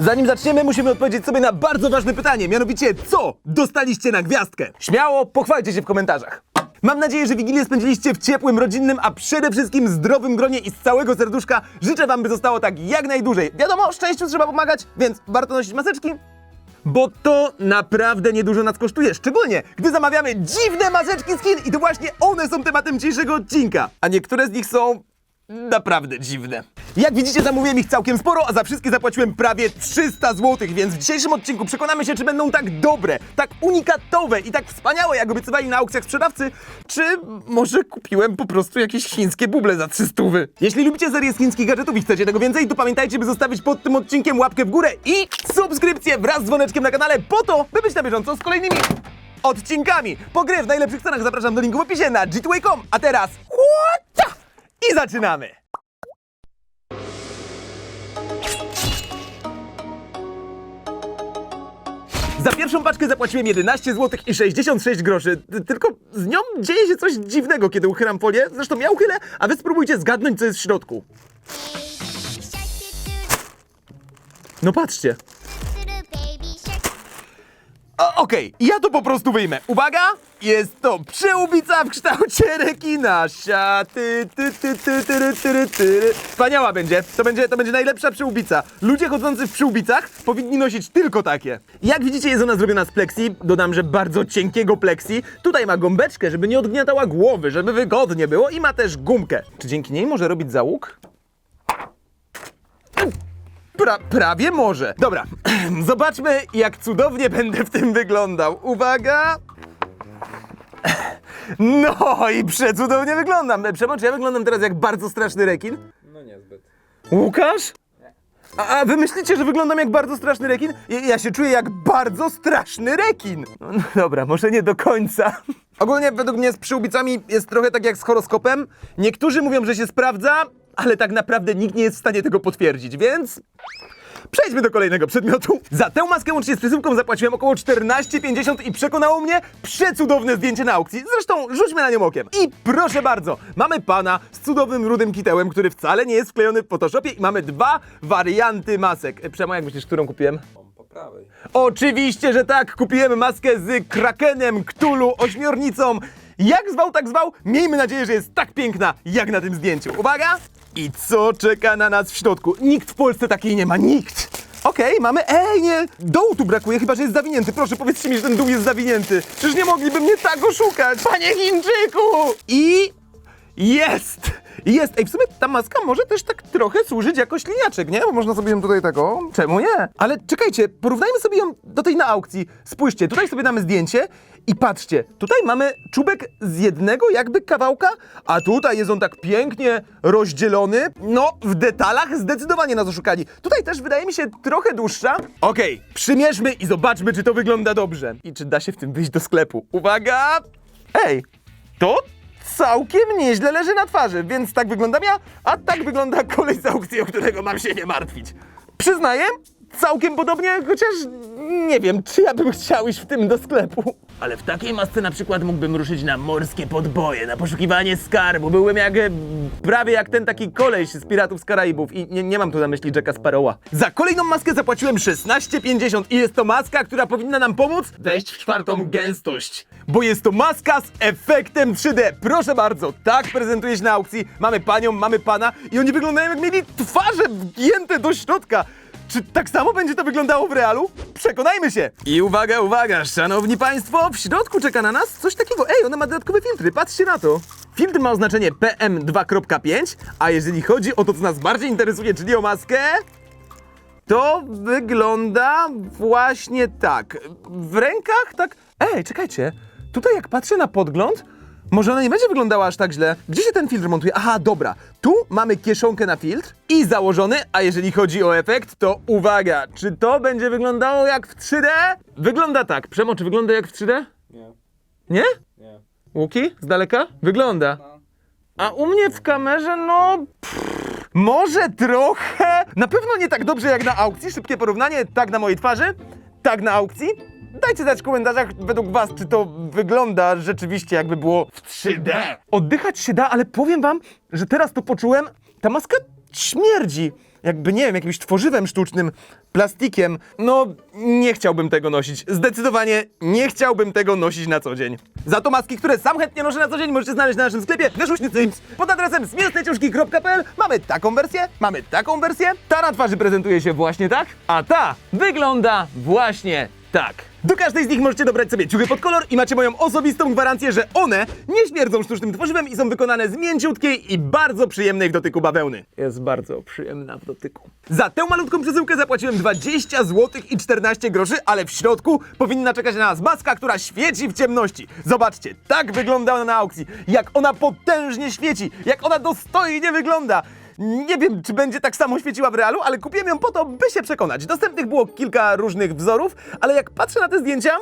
Zanim zaczniemy, musimy odpowiedzieć sobie na bardzo ważne pytanie, mianowicie co dostaliście na gwiazdkę? Śmiało, pochwalcie się w komentarzach. Mam nadzieję, że Wigilię spędziliście w ciepłym, rodzinnym, a przede wszystkim zdrowym gronie i z całego serduszka życzę wam, by zostało tak jak najdłużej. Wiadomo, szczęściu trzeba pomagać, więc warto nosić maseczki, bo to naprawdę niedużo nas kosztuje, szczególnie gdy zamawiamy dziwne maseczki z Chin i to właśnie one są tematem dzisiejszego odcinka. A niektóre z nich są naprawdę dziwne. Jak widzicie, zamówiłem ich całkiem sporo, a za wszystkie zapłaciłem prawie 300 zł, więc w dzisiejszym odcinku przekonamy się, czy będą tak dobre, tak unikatowe i tak wspaniałe, jak obiecywali na aukcjach sprzedawcy, czy może kupiłem po prostu jakieś chińskie buble za 300. Jeśli lubicie serię z chińskich gadżetów i chcecie tego więcej, to pamiętajcie, by zostawić pod tym odcinkiem łapkę w górę i subskrypcję wraz z dzwoneczkiem na kanale po to, by być na bieżąco z kolejnymi odcinkami. Po grę w najlepszych cenach zapraszam do linku w opisie na gtway.com. A teraz huata! I zaczynamy! Za pierwszą paczkę zapłaciłem 11 zł i 66 groszy. Tylko z nią dzieje się coś dziwnego, kiedy uchylam folię. Zresztą ja uchylę, a wy spróbujcie zgadnąć, co jest w środku. No patrzcie. O, Okej, ja to po prostu wyjmę. Uwaga! Jest to przyłbica w kształcie rekina. Sia, ty, ty, ty, ty, ty, ty, ty. Wspaniała będzie. To będzie. to będzie najlepsza przyłbica. Ludzie chodzący w przyłbicach powinni nosić tylko takie. Jak widzicie, jest ona zrobiona z pleksji. Dodam, że bardzo cienkiego pleksji. Tutaj ma gąbeczkę, żeby nie odgniatała głowy, żeby wygodnie było i ma też gumkę. Czy dzięki niej może robić załóg? Pra, prawie może. Dobra, zobaczmy, jak cudownie będę w tym wyglądał. Uwaga! No i przecudownie wyglądam. Przemo, czy ja wyglądam teraz jak bardzo straszny rekin? No niezbyt. Łukasz? A, a wy myślicie, że wyglądam jak bardzo straszny rekin? Ja, ja się czuję jak bardzo straszny rekin. No, no dobra, może nie do końca. Ogólnie według mnie z przyłbicami jest trochę tak jak z horoskopem. Niektórzy mówią, że się sprawdza, ale tak naprawdę nikt nie jest w stanie tego potwierdzić, więc... Przejdźmy do kolejnego przedmiotu. Za tę maskę łącznie z przesyłką zapłaciłem około 14,50 i przekonało mnie przecudowne zdjęcie na aukcji. Zresztą rzućmy na nią okiem. I proszę bardzo, mamy pana z cudownym rudym kitełem, który wcale nie jest wklejony w Photoshopie i mamy dwa warianty masek. E, Przemo, jak myślisz, którą kupiłem? Prawej. Oczywiście, że tak, kupiłem maskę z Krakenem, Ktulu, ośmiornicą. Jak zwał, tak zwał. Miejmy nadzieję, że jest tak piękna, jak na tym zdjęciu. Uwaga! I co czeka na nas w środku? Nikt w Polsce takiej nie ma, nikt! Okej, mamy. Ej, nie! Dołu tu brakuje, chyba że jest zawinięty. Proszę, powiedzcie mi, że ten dół jest zawinięty. Przecież nie mogliby mnie tak oszukać, panie Chińczyku! I jest! Jest! Ej, w sumie ta maska może też tak trochę służyć jako śliniaczek, nie? Bo można sobie ją tutaj tego... Czemu nie? Ale czekajcie, porównajmy sobie ją do tej na aukcji. Spójrzcie, tutaj sobie damy zdjęcie i patrzcie, tutaj mamy czubek z jednego jakby kawałka, a tutaj jest on tak pięknie rozdzielony. No, w detalach zdecydowanie nas oszukali. Tutaj też wydaje mi się trochę dłuższa. Okej, przymierzmy i zobaczmy, czy to wygląda dobrze. I czy da się w tym wyjść do sklepu. Uwaga! Ej, to całkiem nieźle leży na twarzy, więc tak wyglądam ja, a tak wygląda kolej z aukcji, o którego mam się nie martwić. Przyznaję, całkiem podobnie, chociaż nie wiem, czy ja bym chciał iść w tym do sklepu. Ale w takiej masce na przykład mógłbym ruszyć na morskie podboje, na poszukiwanie skarbu. Byłem jak, e, prawie jak ten taki koleś z Piratów z Karaibów i nie, nie mam tu na myśli Jacka Sparrowa. Za kolejną maskę zapłaciłem 16,50 i jest to maska, która powinna nam pomóc wejść w czwartą gęstość. Bo jest to maska z efektem 3D. Proszę bardzo, tak prezentuje się na aukcji. Mamy panią, mamy pana i oni wyglądają jak mieli twarze wgięte do środka. Czy tak samo będzie to wyglądało w realu? Przekonajmy się! I uwaga, uwaga, szanowni państwo, w środku czeka na nas coś takiego. Ej, ona ma dodatkowe filtry, patrzcie na to. Filtr ma oznaczenie PM2.5, a jeżeli chodzi o to, co nas bardziej interesuje, czyli o maskę, to wygląda właśnie tak. W rękach tak. Ej, czekajcie. Tutaj jak patrzę na podgląd, może ona nie będzie wyglądała aż tak źle. Gdzie się ten filtr montuje? Aha, dobra. Tu mamy kieszonkę na filtr i założony, a jeżeli chodzi o efekt, to uwaga, czy to będzie wyglądało jak w 3D? Wygląda tak. Przemo, czy wygląda jak w 3D? Nie, Nie? nie. Łuki? Z daleka? Wygląda. A u mnie w kamerze, no. Pff, może trochę. Na pewno nie tak dobrze jak na aukcji. Szybkie porównanie, tak na mojej twarzy, tak na aukcji. Dajcie znać w komentarzach według was, czy to wygląda rzeczywiście jakby było w 3D. Oddychać się da, ale powiem wam, że teraz to poczułem. Ta maska śmierdzi. jakby nie wiem, jakimś tworzywem sztucznym, plastikiem. No, nie chciałbym tego nosić. Zdecydowanie nie chciałbym tego nosić na co dzień. Za to maski, które sam chętnie noszę na co dzień, możecie znaleźć na naszym sklepie Wyszuśny Sims pod adresem zmięsneciuszki.pl. Mamy taką wersję, mamy taką wersję. Ta na twarzy prezentuje się właśnie tak, a ta wygląda właśnie tak. Do każdej z nich możecie dobrać sobie ciuchy pod kolor i macie moją osobistą gwarancję, że one nie śmierdzą sztucznym tworzywem i są wykonane z mięciutkiej i bardzo przyjemnej w dotyku bawełny. Jest bardzo przyjemna w dotyku. Za tę malutką przesyłkę zapłaciłem 20 zł i 14 groszy, ale w środku powinna czekać na nas maska, która świeci w ciemności. Zobaczcie, tak wygląda ona na aukcji. Jak ona potężnie świeci, jak ona dostojnie wygląda. Nie wiem, czy będzie tak samo świeciła w realu, ale kupiłem ją po to, by się przekonać. Dostępnych było kilka różnych wzorów, ale jak patrzę na te zdjęcia,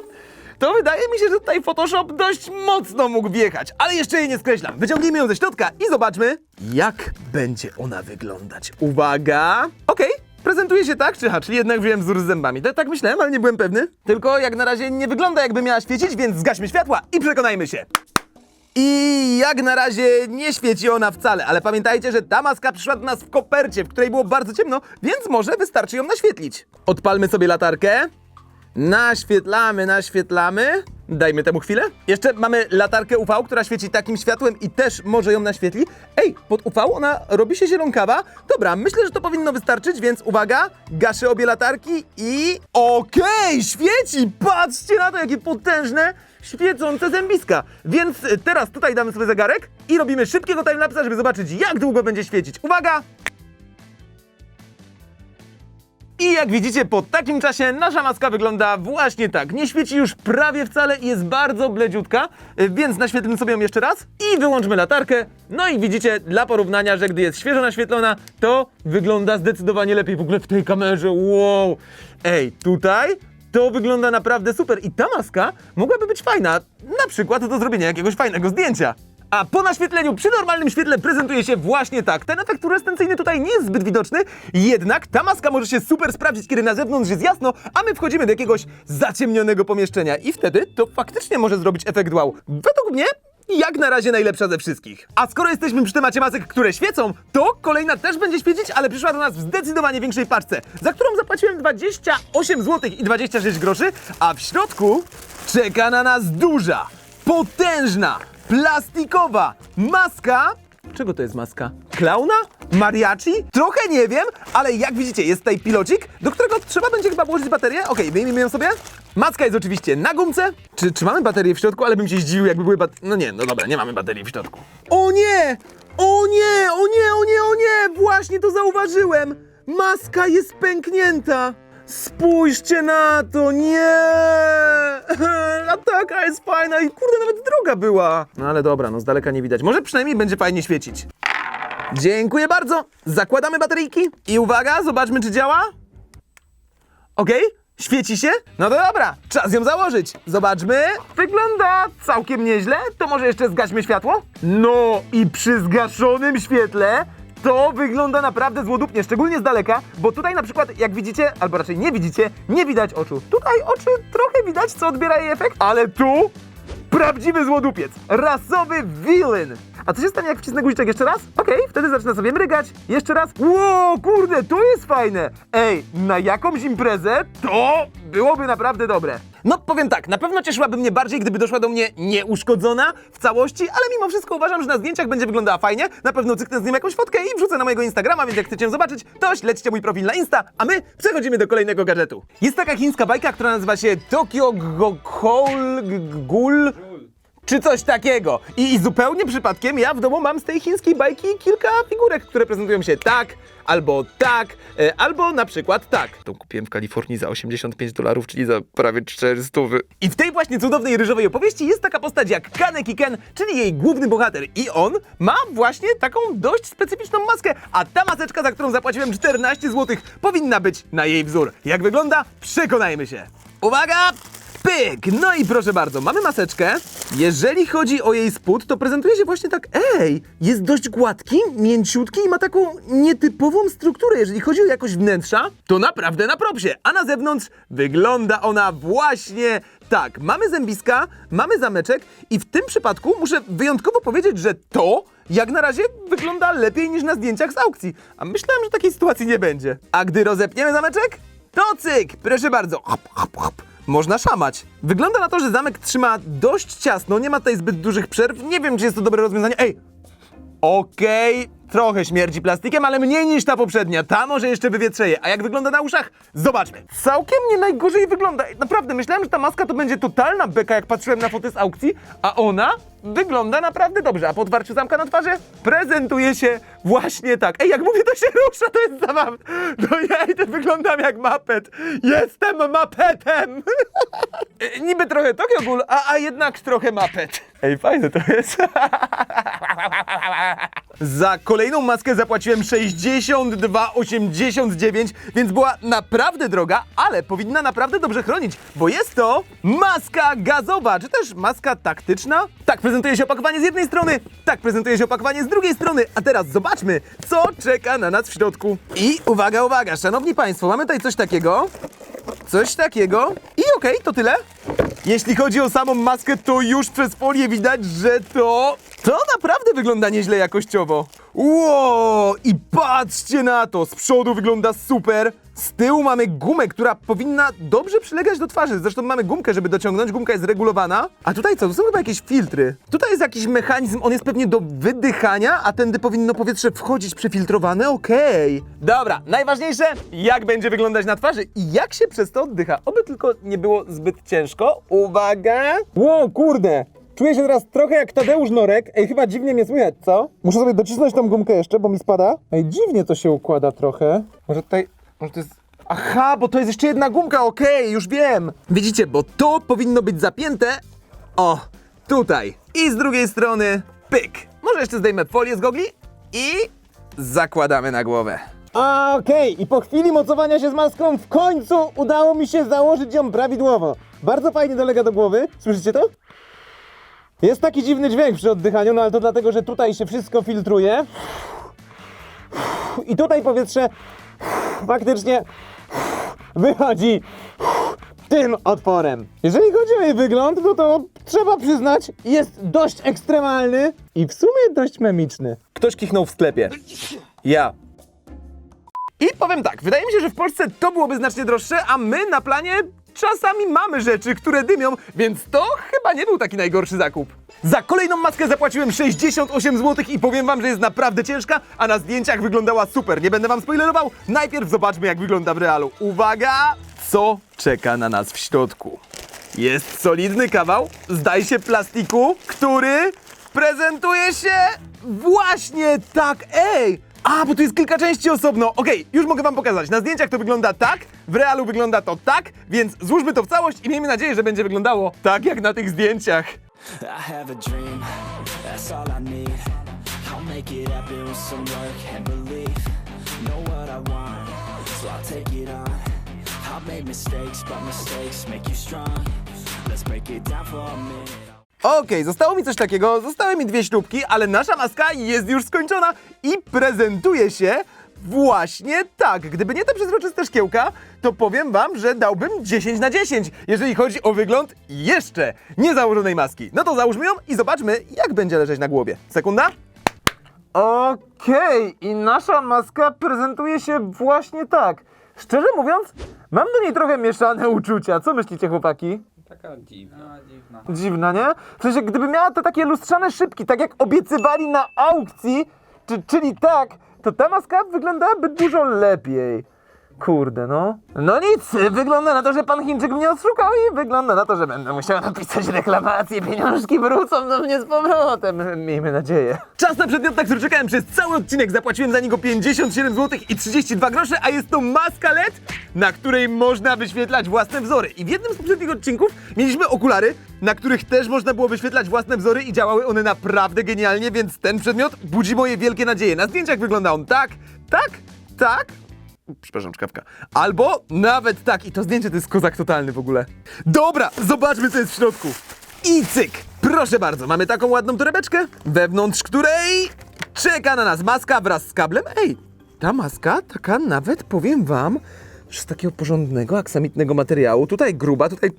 to wydaje mi się, że tutaj Photoshop dość mocno mógł wjechać. Ale jeszcze jej nie skreślam. Wyciągnijmy ją ze środka i zobaczmy, jak będzie ona wyglądać. Uwaga! Okej. Prezentuje się tak, czy ha, czyli jednak wziąłem wzór z zębami. Tak myślałem, ale nie byłem pewny. Tylko jak na razie nie wygląda jakby miała świecić, więc zgaśmy światła i przekonajmy się. I jak na razie nie świeci ona wcale, ale pamiętajcie, że ta maska przyszła do nas w kopercie, w której było bardzo ciemno, więc może wystarczy ją naświetlić. Odpalmy sobie latarkę. Naświetlamy, naświetlamy. Dajmy temu chwilę. Jeszcze mamy latarkę UV, która świeci takim światłem i też może ją naświetli. Ej, pod UV ona robi się zielonkawa. Dobra, myślę, że to powinno wystarczyć, więc uwaga, gaszę obie latarki i... Okej, świeci! Patrzcie na to, jakie potężne, świecące zębiska. Więc teraz tutaj damy sobie zegarek i robimy szybkiego timelapsa, żeby zobaczyć, jak długo będzie świecić. Uwaga! I jak widzicie, po takim czasie nasza maska wygląda właśnie tak. Nie świeci już prawie wcale i jest bardzo bledziutka, więc naświetlmy sobie ją jeszcze raz i wyłączmy latarkę. No i widzicie, dla porównania, że gdy jest świeżo naświetlona, to wygląda zdecydowanie lepiej w ogóle w tej kamerze. Wow! Ej, tutaj to wygląda naprawdę super i ta maska mogłaby być fajna, na przykład do zrobienia jakiegoś fajnego zdjęcia. A po naświetleniu przy normalnym świetle prezentuje się właśnie tak. Ten efekt fluorescencyjny tutaj nie jest zbyt widoczny, jednak ta maska może się super sprawdzić, kiedy na zewnątrz jest jasno, a my wchodzimy do jakiegoś zaciemnionego pomieszczenia i wtedy to faktycznie może zrobić efekt wow. Według mnie jak na razie najlepsza ze wszystkich. A skoro jesteśmy przy temacie masek, które świecą, to kolejna też będzie świecić, ale przyszła do nas w zdecydowanie większej paczce, za którą zapłaciłem 28 zł i 26 groszy, a w środku czeka na nas duża, potężna, plastikowa maska. Czego to jest maska? Klauna? Mariachi? Trochę nie wiem, ale jak widzicie, jest tutaj pilocik, do którego trzeba będzie chyba włożyć baterię. Okej, wyjmijmy ją sobie. Maska jest oczywiście na gumce. Czy, czy mamy baterię w środku? Ale bym się zdziwił, jakby były bat... No nie, no dobra, nie mamy baterii w środku. O nie! O nie! O nie, o nie, o nie! Właśnie to zauważyłem! Maska jest pęknięta! Spójrzcie na to, nie! Lataka jest fajna i kurde, nawet droga była. No ale dobra, no z daleka nie widać. Może przynajmniej będzie fajnie świecić. Dziękuję bardzo. Zakładamy bateryjki i uwaga, zobaczmy czy działa. Okej, świeci się? No to dobra, czas ją założyć. Zobaczmy. Wygląda całkiem nieźle. To może jeszcze zgaśmy światło? No i przy zgaszonym świetle to wygląda naprawdę złodupnie, szczególnie z daleka, bo tutaj na przykład, jak widzicie, albo raczej nie widzicie, nie widać oczu. Tutaj oczy trochę widać, co odbiera jej efekt, ale tu prawdziwy złodupiec, rasowy villain. A co się stanie, jak wcisnę guziczek jeszcze raz? Okej, wtedy zaczyna sobie mrygać. Jeszcze raz. Ło, kurde, to jest fajne. Ej, na jakąś imprezę to byłoby naprawdę dobre. No powiem tak, na pewno cieszyłaby mnie bardziej, gdyby doszła do mnie nieuszkodzona w całości, ale mimo wszystko uważam, że na zdjęciach będzie wyglądała fajnie. Na pewno cyknę z nim jakąś fotkę i wrzucę na mojego Instagrama, więc jak chcecie ją zobaczyć, to śledźcie mój profil na Insta, a my przechodzimy do kolejnego gadżetu. Jest taka chińska bajka, która nazywa się Tokyo Ghoul Ghoul czy coś takiego. I, I zupełnie przypadkiem ja w domu mam z tej chińskiej bajki kilka figurek, które prezentują się tak, albo tak, e, albo na przykład tak. Tą kupiłem w Kalifornii za 85 dolarów, czyli za prawie 400. I w tej właśnie cudownej ryżowej opowieści jest taka postać jak Kaneki Ken, czyli jej główny bohater. I on ma właśnie taką dość specyficzną maskę, a ta maseczka, za którą zapłaciłem 14 zł, powinna być na jej wzór. Jak wygląda? Przekonajmy się. Uwaga! Pyk! No i proszę bardzo, mamy maseczkę. Jeżeli chodzi o jej spód, to prezentuje się właśnie tak, ej, jest dość gładki, mięciutki i ma taką nietypową strukturę. Jeżeli chodzi o jakość wnętrza, to naprawdę na propsie. A na zewnątrz wygląda ona właśnie tak. Mamy zębiska, mamy zameczek i w tym przypadku muszę wyjątkowo powiedzieć, że to jak na razie wygląda lepiej niż na zdjęciach z aukcji. A myślałem, że takiej sytuacji nie będzie. A gdy rozepniemy zameczek, to cyk! Proszę bardzo. Hop, hop, hop. Można szamać. Wygląda na to, że zamek trzyma dość ciasno, nie ma tutaj zbyt dużych przerw. Nie wiem, czy jest to dobre rozwiązanie. Ej! Okej, trochę śmierdzi plastikiem, ale mniej niż ta poprzednia. Ta może jeszcze wywietrzeje. A jak wygląda na uszach? Zobaczmy. Całkiem nie najgorzej wygląda. Naprawdę, myślałem, że ta maska to będzie totalna beka, jak patrzyłem na foty z aukcji, a ona wygląda naprawdę dobrze. A po otwarciu zamka na twarzy prezentuje się właśnie tak. Ej, jak mówię, to się rusza, to jest zabawne. No ja to wyglądam jak mapet. Jestem mapetem. E, Niby trochę Tokyo Ghoul, a, a jednak trochę mapet. Ej, fajne to jest. Za kolejną maskę zapłaciłem 62,89, więc była naprawdę droga, ale powinna naprawdę dobrze chronić, bo jest to maska gazowa, czy też maska taktyczna. Tak prezentuje się opakowanie z jednej strony, tak prezentuje się opakowanie z drugiej strony, a teraz zobaczmy, co czeka na nas w środku. I uwaga, uwaga, szanowni państwo, mamy tutaj coś takiego, coś takiego i okej, to tyle. Jeśli chodzi o samą maskę, to już przez folię widać, że to... To naprawdę wygląda nieźle jakościowo. Ło! I patrzcie na to! Z przodu wygląda super. Z tyłu mamy gumę, która powinna dobrze przylegać do twarzy. Zresztą mamy gumkę, żeby dociągnąć. Gumka jest regulowana. A tutaj co? To są chyba jakieś filtry. Tutaj jest jakiś mechanizm, on jest pewnie do wydychania, a tędy powinno powietrze wchodzić przefiltrowane. Okej. Dobra, najważniejsze, jak będzie wyglądać na twarzy i jak się przez to oddycha. Oby tylko nie było zbyt ciężko. Uwaga! Ło, kurde! Czuję się teraz trochę jak Tadeusz Norek. Ej, chyba dziwnie mnie słychać, co? Muszę sobie docisnąć tą gumkę jeszcze, bo mi spada. Ej, dziwnie to się układa trochę. Może tutaj... Może to jest... Aha, bo to jest jeszcze jedna gumka, okej, już wiem. Widzicie, bo to powinno być zapięte... O, tutaj. I z drugiej strony... Pyk. Może jeszcze zdejmę folię z gogli i... Zakładamy na głowę. A, Okej, i po chwili mocowania się z maską w końcu udało mi się założyć ją prawidłowo. Bardzo fajnie dolega do głowy. Słyszycie to? Jest taki dziwny dźwięk przy oddychaniu, no ale to dlatego, że tutaj się wszystko filtruje. I tutaj powietrze faktycznie wychodzi tym otworem. Jeżeli chodzi o jej wygląd, no to trzeba przyznać, jest dość ekstremalny i w sumie dość memiczny. Ktoś kichnął w sklepie. Ja. I powiem tak, wydaje mi się, że w Polsce to byłoby znacznie droższe, a my na planie czasami mamy rzeczy, które dymią, więc to chyba nie był taki najgorszy zakup. Za kolejną maskę zapłaciłem 68 zł i powiem wam, że jest naprawdę ciężka, a na zdjęciach wyglądała super. Nie będę wam spoilerował. Najpierw zobaczmy, jak wygląda w realu. Uwaga! Co czeka na nas w środku? Jest solidny kawał, zdaje się plastiku, który prezentuje się właśnie tak, ej! A, bo tu jest kilka części osobno. Okej, już mogę wam pokazać. Na zdjęciach to wygląda tak, w realu wygląda to tak, więc złóżmy to w całość i miejmy nadzieję, że będzie wyglądało tak jak na tych zdjęciach. Let's break it down for a minute. Okej, zostało mi coś takiego, zostały mi dwie śrubki, ale nasza maska jest już skończona i prezentuje się właśnie tak. Gdyby nie te przezroczyste szkiełka, to powiem wam, że dałbym 10 na 10, jeżeli chodzi o wygląd jeszcze niezałożonej maski. No to załóżmy ją i zobaczmy, jak będzie leżeć na głowie. Sekunda. Okej, i nasza maska prezentuje się właśnie tak. Szczerze mówiąc, mam do niej trochę mieszane uczucia. Co myślicie, chłopaki? Taka dziwna. dziwna. Dziwna, nie? W sensie, gdyby miała te takie lustrzane szybki, tak jak obiecywali na aukcji, czy, czyli tak, to ta maska wyglądałaby dużo lepiej. Kurde, no. No nic, wygląda na to, że pan Chińczyk mnie oszukał i wygląda na to, że będę musiał napisać reklamację, pieniążki wrócą do mnie z powrotem. Miejmy nadzieję. Czas na przedmiot, na który czekałem przez cały odcinek. Zapłaciłem za niego 57 zł i 32 grosze, a jest to maska LED, na której można wyświetlać własne wzory. I w jednym z poprzednich odcinków mieliśmy okulary, na których też można było wyświetlać własne wzory i działały one naprawdę genialnie, więc ten przedmiot budzi moje wielkie nadzieje. Na zdjęciach wygląda on tak, tak, tak, Przepraszam, czkawka. Albo nawet tak, i to zdjęcie to jest kozak totalny w ogóle. Dobra, zobaczmy co jest w środku. I cyk! Proszę bardzo, mamy taką ładną torebeczkę, wewnątrz której czeka na nas maska wraz z kablem. Ej, ta maska taka nawet, powiem wam, że z takiego porządnego, aksamitnego materiału. Tutaj gruba, tutaj...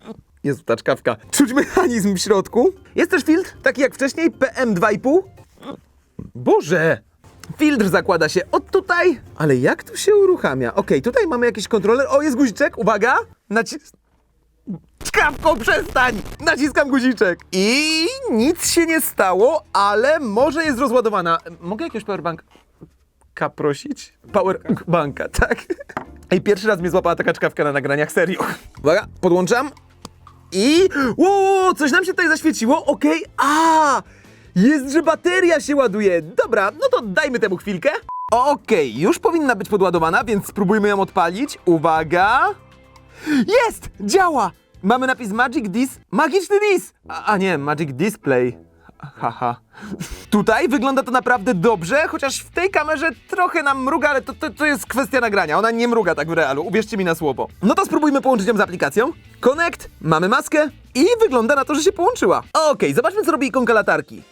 Jezu, ta czkawka. Czuć mechanizm w środku. Jest też filtr, taki jak wcześniej, PM2,5. Boże! Filtr zakłada się od tutaj, ale jak tu się uruchamia? Okej, tutaj mamy jakiś kontroler. O, jest guziczek, uwaga! Nacis... Czkawko, przestań! Naciskam guziczek. I nic się nie stało, ale może jest rozładowana. Mogę jakiegoś powerbanka prosić? Powerbanka, tak? Ej, pierwszy raz mnie złapała taka czkawka na nagraniach, serio. Uwaga, podłączam. I... Wow, coś nam się tutaj zaświeciło, okej. A! Jest, że bateria się ładuje. Dobra, no to dajmy temu chwilkę. Okej, już powinna być podładowana, więc spróbujmy ją odpalić. Uwaga. Jest! Działa! Mamy napis Magic Dis. Magiczny Dis! A, a nie, Magic Display. Haha. Tutaj wygląda to naprawdę dobrze, chociaż w tej kamerze trochę nam mruga, ale to, to, to jest kwestia nagrania. Ona nie mruga tak w realu, uwierzcie mi na słowo. No to spróbujmy połączyć ją z aplikacją. Connect, mamy maskę i wygląda na to, że się połączyła. Okej, zobaczmy co robi ikonka latarki.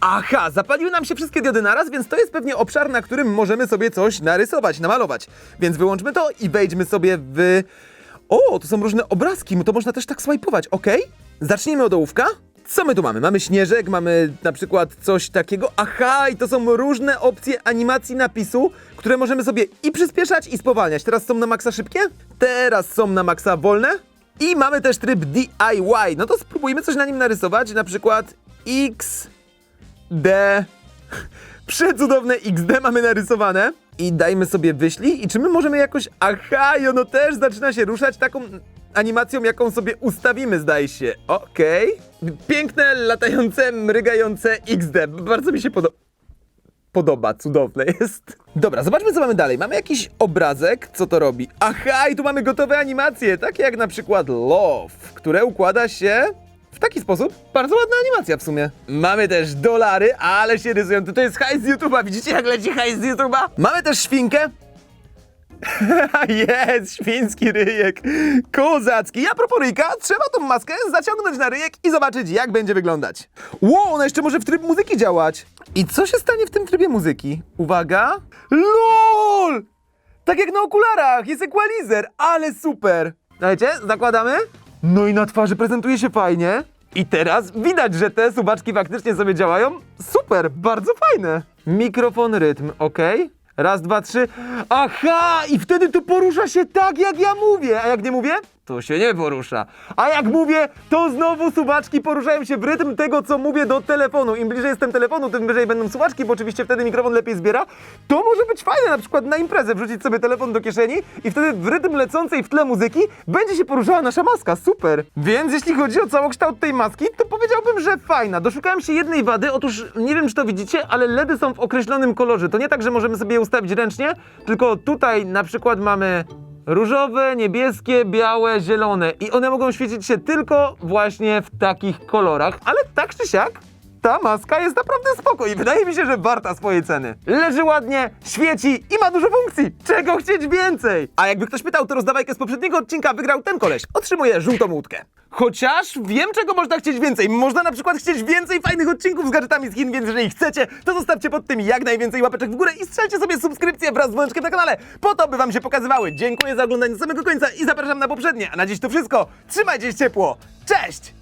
Aha, zapaliły nam się wszystkie diody naraz, więc to jest pewnie obszar, na którym możemy sobie coś narysować, namalować. Więc wyłączmy to i wejdźmy sobie w... O, to są różne obrazki, to można też tak swajpować, ok? Zacznijmy od ołówka. Co my tu mamy? Mamy śnieżek, mamy na przykład coś takiego. Aha, i to są różne opcje animacji napisu, które możemy sobie i przyspieszać, i spowalniać. Teraz są na maksa szybkie, teraz są na maksa wolne. I mamy też tryb DIY. No to spróbujmy coś na nim narysować, na przykład X... D. Przecudowne XD mamy narysowane. I dajmy sobie wyślij. I czy my możemy jakoś. Aha, i ono też zaczyna się ruszać taką animacją, jaką sobie ustawimy, zdaje się. Okej. Piękne, latające, mrygające XD. Bardzo mi się podoba. Podoba, cudowne jest. Dobra, zobaczmy co mamy dalej. Mamy jakiś obrazek, co to robi? Aha, i tu mamy gotowe animacje, takie jak na przykład Love, które układa się taki sposób. Bardzo ładna animacja w sumie. Mamy też dolary, ale się rysują. To, to jest hajs z YouTube'a. Widzicie jak leci hajs z YouTube'a? Mamy też świnkę. jest, świński ryjek. Kozacki. Ja propos ryjka, trzeba tą maskę zaciągnąć na ryjek i zobaczyć, jak będzie wyglądać. Wow, ona jeszcze może w tryb muzyki działać. I co się stanie w tym trybie muzyki? Uwaga. LOL! Tak jak na okularach, jest equalizer, ale super. Dajcie, zakładamy. No i na twarzy prezentuje się fajnie. I teraz widać, że te suwaczki faktycznie sobie działają. Super, bardzo fajne. Mikrofon, rytm, ok. Raz, dwa, trzy. Aha! I wtedy to porusza się tak, jak ja mówię. A jak nie mówię, to się nie porusza. A jak mówię, to znowu suwaczki poruszają się w rytm tego, co mówię do telefonu. Im bliżej jestem telefonu, tym wyżej będą suwaczki, bo oczywiście wtedy mikrofon lepiej zbiera. To może być fajne, na przykład na imprezę wrzucić sobie telefon do kieszeni i wtedy w rytm lecącej w tle muzyki będzie się poruszała nasza maska. Super. Więc jeśli chodzi o całokształt tej maski, to powiedziałbym, że fajna. Doszukałem się jednej wady. Otóż nie wiem, czy to widzicie, ale LEDy są w określonym kolorze. To nie tak, że możemy sobie je ustawić ręcznie, tylko tutaj na przykład mamy różowe, niebieskie, białe, zielone. I one mogą świecić się tylko właśnie w takich kolorach, ale tak czy siak ta maska jest naprawdę spoko i wydaje mi się, że warta swojej ceny. Leży ładnie, świeci i ma dużo funkcji. Czego chcieć więcej? A jakby ktoś pytał, to rozdawajkę z poprzedniego odcinka wygrał ten koleś. Otrzymuje żółtą łódkę. Chociaż wiem, czego można chcieć więcej. Można na przykład chcieć więcej fajnych odcinków z gadżetami z Chin, więc jeżeli chcecie, to zostawcie pod tym jak najwięcej łapeczek w górę i strzelcie sobie subskrypcję wraz z dzwoneczkiem na kanale, po to, by wam się pokazywały. Dziękuję za oglądanie do samego końca i zapraszam na poprzednie. A na dziś to wszystko. Trzymajcie się ciepło. Cześć!